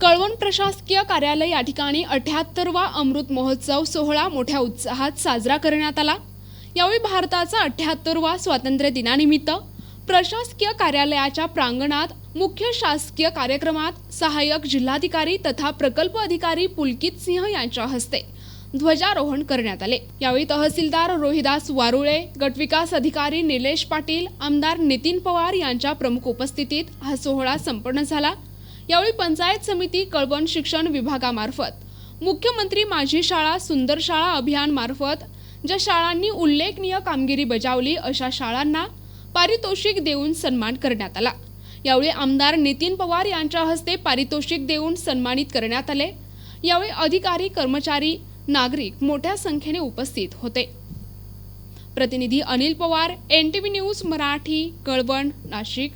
कळवण प्रशासकीय कार्यालय या ठिकाणी अठ्याहत्तरवा अमृत महोत्सव सोहळा मोठ्या उत्साहात साजरा करण्यात आला. यावेळी भारताचा अठ्याहत्तरवा स्वातंत्र्य दिनानिमित्त प्रशासकीय कार्यालयाच्या प्रांगणात मुख्य शासकीय कार्यक्रमात सहाय्यक जिल्हाधिकारी तथा प्रकल्प अधिकारी पुलकित सिंह यांच्या हस्ते ध्वजारोहण करण्यात आले. यावेळी तहसीलदार रोहिदास वारुळे गटविकास अधिकारी निलेश पाटील आमदार नितीन पवार यांच्या प्रमुख उपस्थितीत हा सोहळा संपन्न झाला. यावेळी पंचायत समिती कळवण शिक्षण विभागामार्फत मुख्यमंत्री माझी शाळा सुंदर शाळा अभियान मार्फत ज्या शाळांनी उल्लेखनीय कामगिरी बजावली अशा शाळांना पारितोषिक देऊन सन्मान करण्यात आला. यावेळी आमदार नितीन पवार यांच्या हस्ते पारितोषिक देऊन सन्मानित करण्यात आले. यावेळी अधिकारी कर्मचारी नागरिक मोठ्या संख्येने उपस्थित होते. प्रतिनिधी Anil Pawar N T V news Marathi Kalwan Nashik.